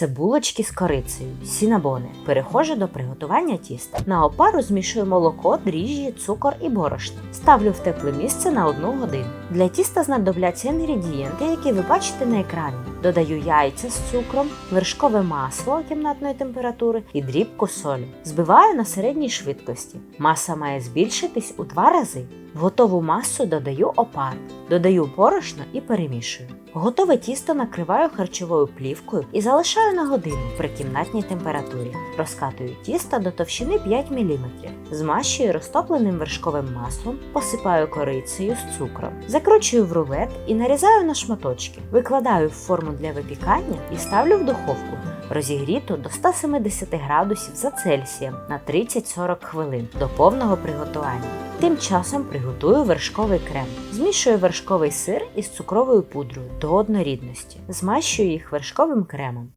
Це булочки з корицею, сінабони. Переходжу до приготування тіста. На опару змішую молоко, дріжджі, цукор і борошно. Ставлю в тепле місце на одну годину. Для тіста знадобляться інгредієнти, які ви бачите на екрані. Додаю яйця з цукром, вершкове масло кімнатної температури і дрібку солі. Збиваю на середній швидкості. Маса має збільшитись у два рази. В готову масу додаю опару, додаю борошно і перемішую. Готове тісто накриваю харчовою плівкою і залишаю на годину при кімнатній температурі. Розкатую тісто до товщини 5 мм. Змащую розтопленим вершковим маслом, посипаю корицею з цукром, закручую в рулет і нарізаю на шматочки. Викладаю в форму для випікання і ставлю в духовку. Розігріту до 170 градусів за Цельсієм на 30-40 хвилин до повного приготування. Тим часом приготую вершковий крем. Змішую вершковий сир із цукровою пудрою до однорідності. Змащую їх вершковим кремом.